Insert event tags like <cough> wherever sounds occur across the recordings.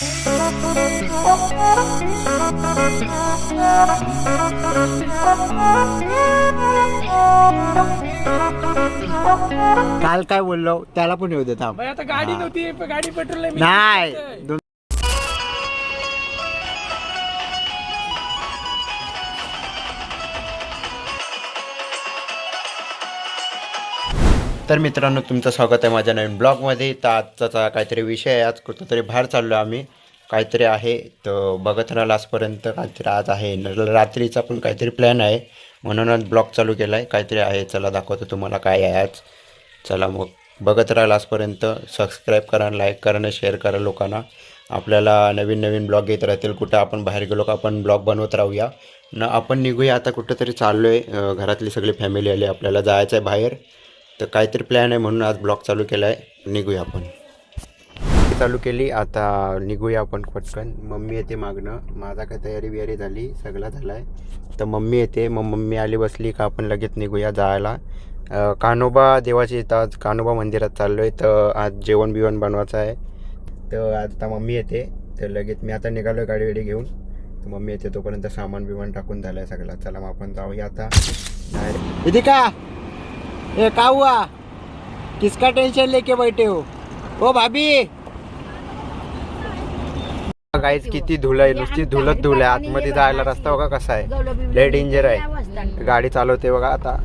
काल काय बोललो? त्याला पण येऊ दे थांब. बाई, आता गाडी नव्हती गाडी पेट्रोल नाही. दोन- तर मित्रांनो तुमचं स्वागत आहे माझ्या नवीन ब्लॉगमध्ये. तर आजचा काहीतरी विषय आहे. आज कुठंतरी बाहेर चाललो आम्ही. काहीतरी आहे. तर बघत राहिला आजपर्यंत काहीतरी आज आहे. न- रात्रीचा पण काहीतरी प्लॅन आहे. म्हणूनच ब्लॉग चालू केला आहे काहीतरी आहे. चला दाखवतो तुम्हाला काय आहे आज. चला मग बघत राहिला आजपर्यंत सबस्क्राईब करा लाईक करा शेअर करा लोकांना. आपल्याला नवीन नवीन ब्लॉग येत राहतील. कुठं आपण बाहेर गेलो का आपण ब्लॉग बनवत राहूया. न आपण निघूया. आता कुठंतरी चाललो आहे घरातली सगळी फॅमिली आली. आपल्याला जायचं आहे बाहेर. तर काहीतरी प्लॅन आहे म्हणून आज ब्लॉग चालू केला आहे निघूया आपण. चालू केली आता निघूया आपण पटकन. मम्मी येते मागणं. माझा काय तयारी बियारी झाली सगळा झाला आहे तर मम्मी येते. मग मम्मी आली बसली का आपण लगेच निघूया जायला. कान्होबा देवाची इथं आज कान्होबा मंदिरात चाललो आहे तर आज जेवण बिवण बनवायचं आहे. तर आता मम्मी येते. तर लगेच मी आता निघालो गाडी वेडी घेऊन. तर मम्मी येते तोपर्यंत सामान बिमान टाकून झालं आहे सगळं. चला मग आपण जाऊया आता. इथे का ए का हुआ? किसका टेंशन लेके बैठे हो? ओ भाभी! गाईज किती धुल आहे नुसती धुलत धुल आहे. आतमध्ये जायला रस्ता बघा कसा आहे. लय डेंजर आहे. गाडी चालवते बघा आता.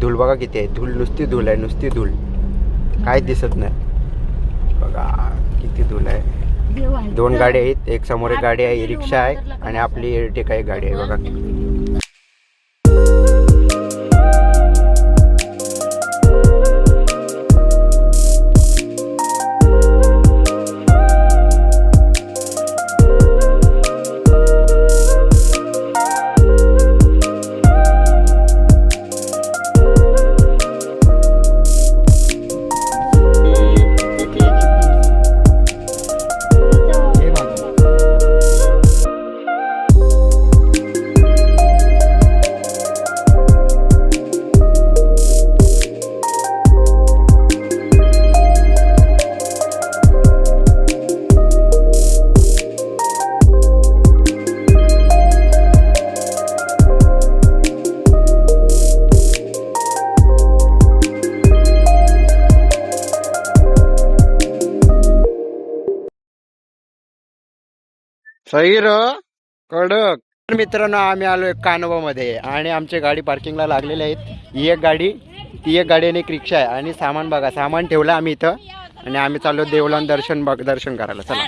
धूल बघा किती आहे. धूल नुसती धूल आहे नुसती धूल. काहीच दिसत नाही. बघा किती धूल आहे. दोन गाडी आहेत. एक समोर एक गाडी आहे रिक्षा आहे. आणि आपली एर्टिका एक गाडी आहे बघा. सही र कडक. तर मित्रांनो आम्ही आलोय कानोबामध्ये आणि आमच्या गाडी पार्किंगला लागलेल्या आहेत ही एक गाडी ती एक गाडी आणि एक रिक्षा आहे. आणि सामान बघा सामान ठेवलं आम्ही इथं. आणि आम्ही चाललो देवलान दर्शन बघ दर्शन करायला. चला.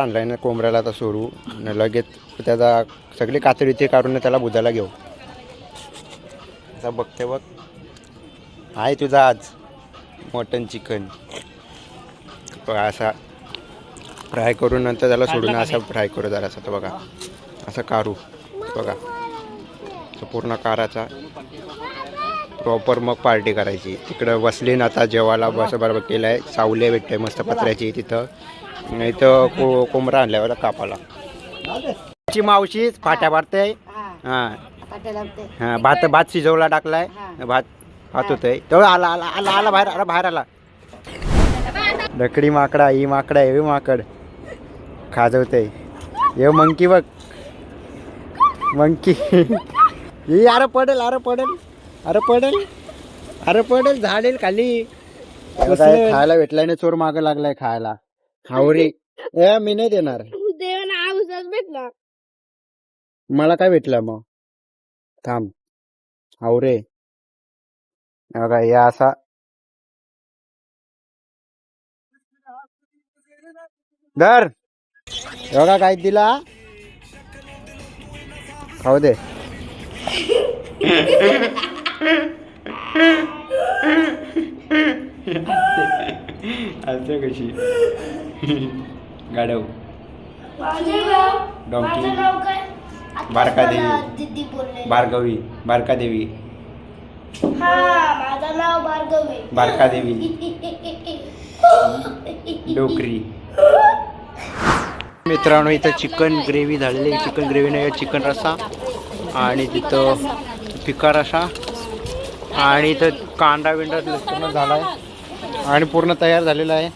आणलाय ना कोंबड्याला आता सोडू. न लगेच त्याचा सगळी कातडी ते काढून त्याला बुजायला घेऊ. आता बघते बघ. आहे तुझा आज. Mutton chicken. बघा असा फ्राय करून नंतर त्याला सोडून असा फ्राय करू जरा असं तर बघा. असं काढू. बघा. तो पूर्ण काराचा प्रॉपर मग पार्टी करायची. तिकडं बसली ना आता जेवायला बस बरोबर केलं आहे सावले भेटते मस्त पत्र्याची तिथं. नाही तर को कोंबडा आणल्यावर कापाला. ची मावशी फाट्या मारते. हां. हां. भात भात शिजवला टाकलाय. भात भात होतंय. तो आला आला आला आला बाहेर आला बाहेर आला. लकडी माकडा ही माकडा हे माकड. खाजवते हे मंकी बघ. मंकी. ही अरे पडेल अरे पडेल. अरे पडेल. अरे पडेल झाडेल खाली. खायला भेटलाय ना चोर माग लागलाय खायला. हावरी <laughs> ए मी नाही देणार. देवाला आऊसच भेटला मला काय भेटलं मग? थांब. हावरे हे बघा या असा. धर. बघा काय दिला. खाऊ दे. <laughs> असं कशी? गाडव माझे डॉंकी. माझं नाव काय? आत्ताच बारका मला देवी. दीदी बोलले बारगवी. बारका देवी हा माझं नाव भार्गवी बारका देवी डोकरी. मित्रांनो इथं चिकन ग्रेव्ही झालेली चिकन ग्रेव्ही नाही चिकन रस्सा आणि तिथं फिका रसा आणि इथं कांदा पूर्ण झाला आहे. आणि पूर्ण तयार झालेला आहे.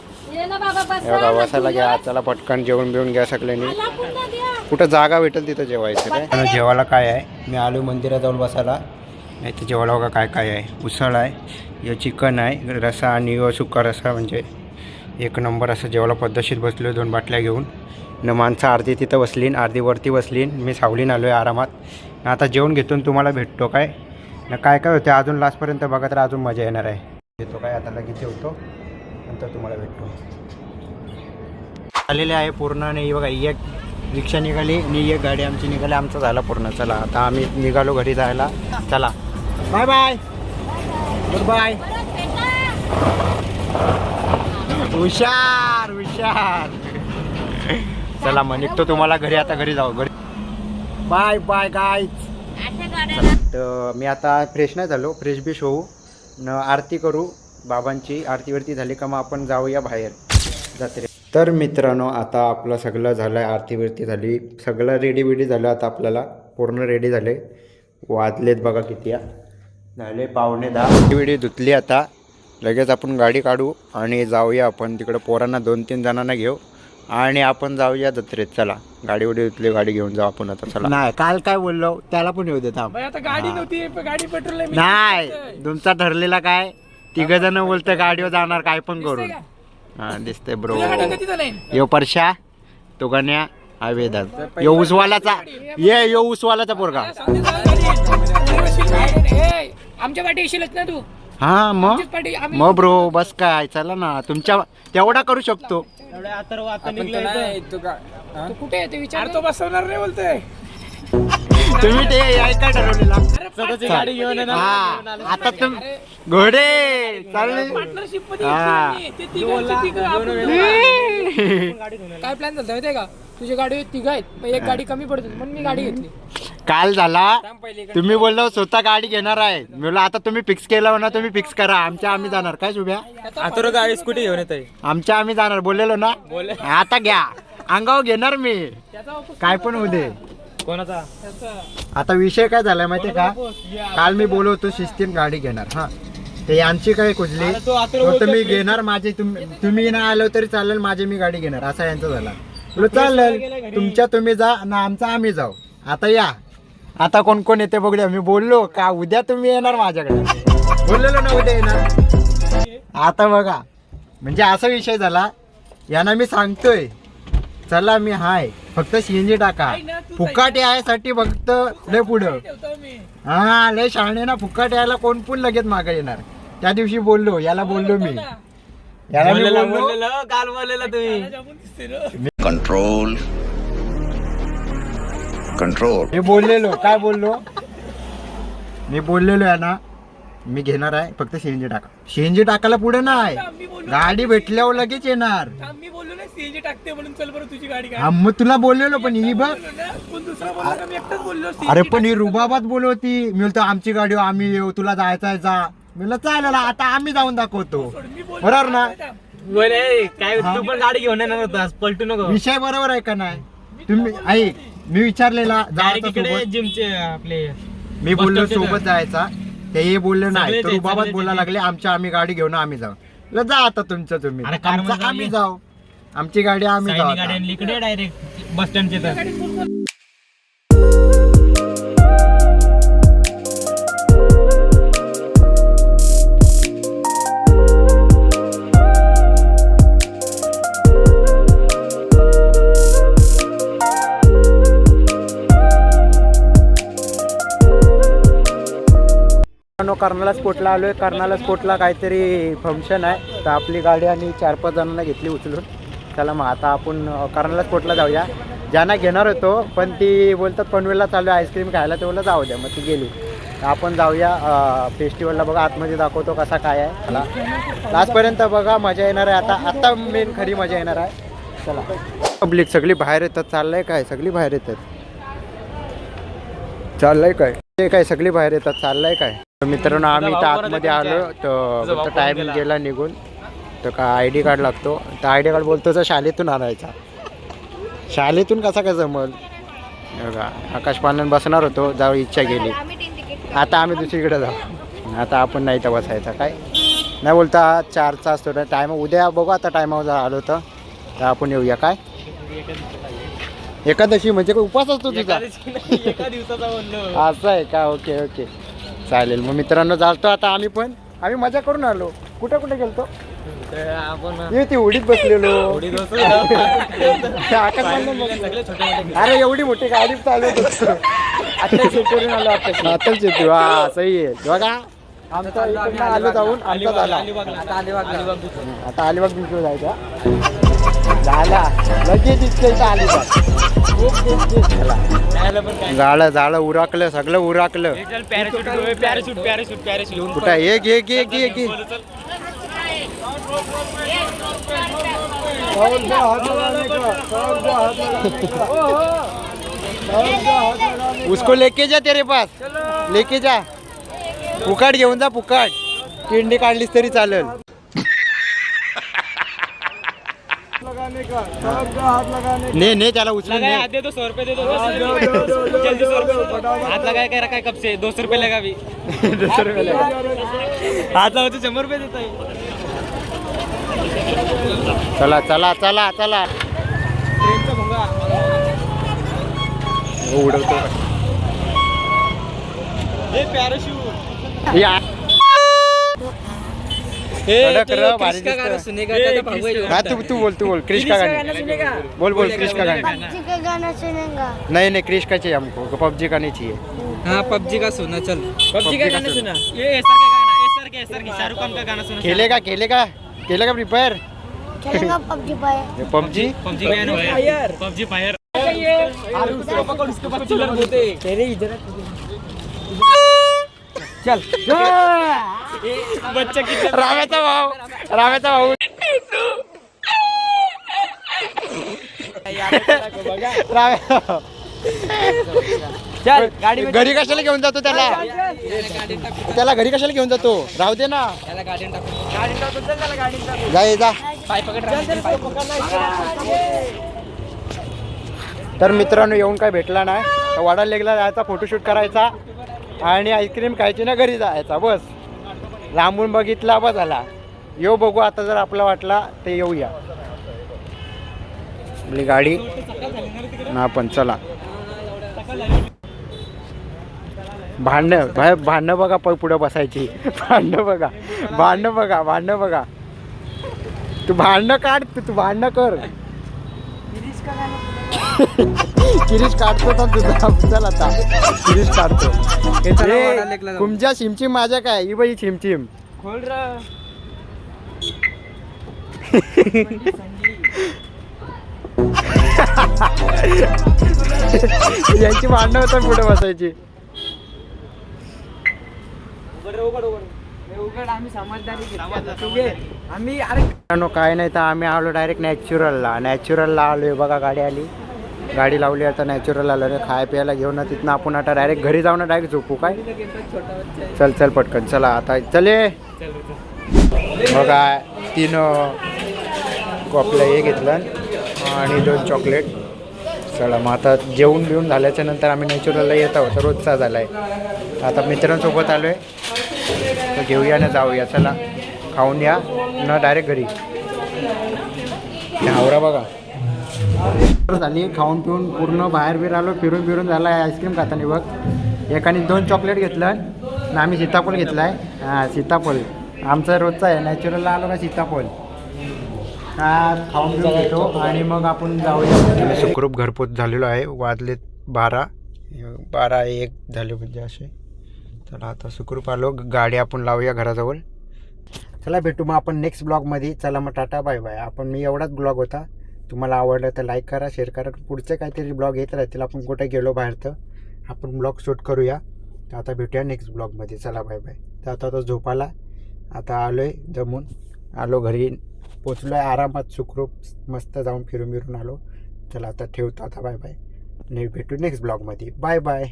एवढा बसायला घ्या चला पटकन जेवण बिवून घ्या सगळ्यांनी. कुठं जागा भेटेल तिथं जेवायचं काय जेवायला काय आहे? मी आलो मंदिरात जाऊन बसायला. नाही तर जेवायला बघा काय काय आहे. उसळ आहे यो चिकन आहे रसा आणि यो सुका रसा म्हणजे एक नंबर असं जेवायला पद्धतशीर बसलो दोन बाटल्या घेऊन. न माणसं अर्धी तिथं बसलीन अर्धी वरती बसलीन. मी सावलीन आलो आहे आरामात. न आता जेवण घेतो तुम्हाला भेटतो काय? न काय काय होते अजून लास्टपर्यंत बघा तर अजून मजा येणार आहे. येतो काय? आता लगेच जेवतो नंतर तुम्हाला भेटतो. आलेले आहे पूर्ण आणि बघा एक रिक्षा निघाली आणि एक गाडी आमची निघाली. आमचा झाला पूर्ण. चला आता आम्ही निघालो घरी जायला. चला. Bye bye. Good bye. हुशार हुशार. चला मग निघतो तुम्हाला घरी. आता घरी जाऊ. घरी. बाय बाय गाय तर मी आता फ्रेश नाही झालो. फ्रेश बिश होऊ. न आरती करू. बाबांची आरतीवरती झाली का मग आपण जाऊया बाहेर. जत्रे. तर मित्रांनो आता आपलं सगळं झालं आहे आरतीवरती झाली. सगळं रेडी बिडी झालं आता आपल्याला. पूर्ण रेडी झाले. वाजलेत बघा किती या झाले पावणे दहा. बिडी धुतली आता. लगेच आपण गाडी काढू आणि जाऊया आपण तिकडं पोरांना दोन तीन जणांना घेऊ. आणि आपण जाऊया जत्रेत चला गाडी उडी धुतली गाडी घेऊन जाऊ आपण आता. चला. नाही काल काय बोललो त्याला पण येऊ देत गाडी नव्हती गाडी पेट्रोल नाही तुमचा ठरलेला काय? तिघ जण बोलतं गाडीवर जाणार काय पण करून. हा दिसतंय ब्रो यो परशा तो गण्या हा वेदांत. यो उसवालाचा ये यो उसवालाचा पोरगा. आमच्या पाठी येशीलच ना तू? हा मग? मग ब्रो बस काय चला ना. तुमच्या तेवढा करू शकतो. तू कुठे आहे ते विचार तो बसवणार नाही बोलतोय. तुम्ही ते ऐका ठरवलेला. स्वतःची गाडी घेऊन येणार. हा. आता तुम घोडे. चालले पार्टनरशिपमध्ये हा. घेतलं मी. ते तिघांचे तिघं आपण दोघं. काय प्लॅन झाला माहितीये का? तुझी गाडी तिघ आहेत मग एक गाडी कमी पडते म्हणून मी गाडी घेतली. काल झाला. तुम्ही बोललो स्वतः गाडी घेणार आहे. मी बोललो आता तुम्ही फिक्स केलं ना तुम्ही फिक्स करा. आमच्या आम्ही जाणार. काय शुभ्या? आता गाडी स्कूटी घेऊन येतोय. आमच्या आम्ही जाणार. बोललेलो ना? आता घ्या. अंगावर घेणार मी. काय पण होऊ दे. कोणाचा? आता विषय काय झालाय माहितीये का? काल मी बोलवतो शिस्तीन गाडी घेणार हा. ते यांची काय कुठली? तो तुम्ही घेणार माझे तुम- तुम्ही नाही आलो तरी चालेल माझी मी गाडी घेणार. असा यांचा झाला. चालेल तुमच्या तुम्ही जा ना आमचा आम्ही जाऊ. आता या. आता कोण कोण येते बघूया. मी बोललो का उद्या तुम्ही येणार माझ्याकडे? बोललेलो ना उद्या येणार. आता बघा. म्हणजे असा विषय झाला. यांना मी सांगतोय. चला मी हाय. फक्त सीएनजी टाका. फुकाट यायसाठी फक्त लय पुढं. हा लय शहाणे ना फुकाट यायला कोण पण लगेच मागे येणार. त्या दिवशी बोललो याला बोललो मी. याला मी बोललेला बोललो. बोललेला काल बोललेला तुम्ही. control. Control. मी बोललेलो काय बोललो? मी बोललेलो आहे ना मी घेणार आहे फक्त सीएनजी टाका. सीएनजी टाकायला पुढे नाही. आम्ही बोललो गाडी भेटल्यावर लगेच येणार. आम्ही बोललो ना सीएनजी टाकते म्हणून चल बरं तुझी गाडी काय हा मग तुला बोललेलो पण ही बघ. बोललो ना कोण दुसरा बोलला का मी एकटाच बोललो अरे पण ही रुबाबात बोलवती. मी बोलतो आमची गाडी हो, आम्ही येऊ तुला जायचं आहे जा. मी म्हणलं चालेल आता आम्ही जाऊन दाखवतो. मी बोललो बरोबर ना? बोले काय तू पण गाडी घेऊन येणार होतास पलटू नको. विषय बरोबर आहे का नाही? तुम्ही ऐक मी विचारलेला जायचा सोबत. जिमचे आपले मी बोललो सोबत जायचा. ते हे बोलले नाही. तर सगळे बोलायला लागले आमच्या आम्ही गाडी घेऊन आम्ही जाऊ. म्हणलं, जा आता तुमचं तुम्ही. अरे आमचं आम्ही. जाऊ. आमची गाडी आम्ही जाऊ गाडी इकडे डायरेक्ट बस स्टँडचे मित्रांनो कर्नाला स्पोर्टला आहे कर्नाला स्पोर्टला काहीतरी फंक्शन आहे. तर आपली गाडी आणि चार पाच जणांना घेतली उचलून. चला मग आता आपण अं, कर्नाला स्पोर्टला जाऊया. ज्यांना घेणार होतो पण ती बोलतात पनवेलला चालू आहे आईस्क्रीम खायला. ते बोललं जाऊ द्या. मग ती गेली. आपण जाऊया फेस्टिवलला बघा. आतमध्ये दाखवतो कसा काय आहे. चला. लास्टपर्यंत बघा मजा येणार आहे. आता आता मेन खरी मजा येणार आहे. चला. पब्लिक सगळी बाहेर येतात. चाललंय काय? सगळी बाहेर येतात. चाललंय काय? ते काय सगळी बाहेर येतात. चाललंय काय? मित्रांनो आम्ही तर आतमध्ये आलो तर टाइम गेला? निघून. तर का आय डी कार्ड लागतो. तर आय डी कार्ड बोलतो तर शाळेतून आणायचा. शाळेतून कसा काय जमल? बघा आकाश पालन बसणार होतो जाऊ इच्छा गेली. आता आम्ही दुसरीकडे जाऊ. आता आपण नाही तर बसायचा काय? नाही बोलता चारचा असतो ना टायम उद्या बघू आता टायमावर आलो तर. तर आपण येऊया काय? एकादशी म्हणजे काय उपास असतो तुझा? असं आहे का? Okay okay. चालेल. मग मित्रांनो जातो आता आम्ही पण. आम्ही मजा करून आलो. कुठे कुठे गेलतो? ती उडीत बसलेलो. <laughs> अरे एवढी मोठी गाडी होतो. आता शेतकरी आलो आता आता शेतू हा सही आहे. बघा. आमचा इकडनं आलो जाऊन आमचा झाला. आता अलिबाग बीचवर जायचा. झाला. लगेच इतकं इथं अलिबाग. झालं. झालं उराकलं सगळं उराकलं. पॅराशूट पॅराशूट पॅराशूट पॅराशूट कुठं आहे? एक एक एक एक एक. <laughs> उसको लेके जा तेरे पास. लेके जा. पुकाट घेऊन जा पुकाट किंडी काढलीस तरी चालेल. ने ने त्याला उचलून लगाया ने. हाथ दे दो सौ रुपए दे दो जल्दी सौ रुपए हाथ लगाया क्या रखा कब से दो सौ रुपए लगा. भी हाथ लगाओ तो शंभर रुपए देता चला चला चला चला. उडवतो. हे पॅराशूट है। तू तू बोल तू बोल क्रिश का सुनेगा। बोल बोल क्रिश का गाणी पबजी का गाना सुनेगा। नहीं नहीं क्रिश का चाहिए हमको पबजी का नहीं चाहिए। हाँ पबजी का सुना चल। पबजी का गाना सुना। ये एसआर का गाना एसआर के एसआर की शाहरुख खान का गाना सुना खेलेगा खेलेगा खेलेगा प्रिपेयर। खेलेगा पबजी पाए पबजी? पबजी का गाना फायर पबजी फायर उसको पकड़ उसको पकड़ बोलते तेरे इधर चल. बच्चा राव्याचा भाऊ राव्याचा भाऊ. राव्या. चल गाड़ी घरी कशाला घेऊन जातो त्याला? त्याला घरी कशाला घेऊन जातो? राहू दे ना. त्याला गाडी टाकू गाडी टाकू चल त्याला गाडी टाकू जा ये जा. पाय पकड तर मित्रांनो येऊन काय भेटला नाही. वाडा लेगला जायचा फोटोशूट करायचा. आणि आईस्क्रीम खायची ना घरी जायचा बस. लांबून बघितला बस झाला येऊ बघू आता जर आपला वाटला तर येऊया. आपली गाडी. ना पण चला. भांडणं बाहेर भांडणं बघा पण पुढं बसायची. भांडणं बघा भांडणं बघा भांडणं बघा. तू भांडणं काढ तू- तू भांडणं कर. किरीश काढतो तर तुझा चल आता. किरीश काढतो. तुमच्या शिमचिम माझ्या काय? ही बाई शिमचिम यांची भांडणं होतात पुढे बसायची. आम्ही काय नाही तर आम्ही आलो डायरेक्ट नॅचरलला नॅचरलला आलोय. बघा गाडी आली. गाडी लावली आता नॅचरल आलं रे खाय प्यायला घेऊन तिथनं आपण आता डायरेक्ट घरी जाऊन डायरेक्ट झोपू काय? चल चल पटकन चला आता चले बघा तीन आपलं हे घेतलं आणि दोन चॉकलेट चला मग आता जेवून बिवून झाल्याच्यानंतर आम्ही नॅचरलला येत आहोत रोजचा झाला आहे आता मित्रांसोबत आलो आहे तर घेऊया ना जाऊया चला. खाऊन या न डायरेक्ट घरी. हावरा बघा. झाली खाऊन पिऊन पूर्ण बाहेर बिर आलो फिरून फिरून झाला आहे आईस्क्रीम खाताना बघ. एकाने दोन चॉकलेट घेतलं आणि आम्ही सीताफळ घेतला आहे हां सीताफळ. आमचा रोजचा आहे नॅचरलला आलो का सीताफळ. हा खाऊन पिऊन घेतो आणि मग आपण जाऊया. सुखरूप घरपोच झालेलो आहे वाजलेत बारा. बारा एक झाले म्हणजे असे. चला आता सुखरूप आलो. गाडी आपण लावूया घराजवळ. चला भेटू मग आपण नेक्स्ट ब्लॉगमध्ये चला मग टाटा बाय बाय आपण मी एवढाच ब्लॉग होता. तुम्हाला आवडलं तर लाईक करा शेअर करा. पुढचे काहीतरी ब्लॉग येत राहतील आपण कुठे गेलो बाहेर तर आपण ब्लॉग शूट करूया. तर आता भेटूया नेक्स्ट ब्लॉगमध्ये चला बाय बाय तर आता तो झोपाला. आता आलो आहे जमून. आलो घरी. पोचलो आहे आरामात सुखरूप मस्त जाऊन फिरून फिरून आलो. चला आता ठेवतो. आता बाय बाय ने भेटू नेक्स्ट ब्लॉगमध्ये बाय बाय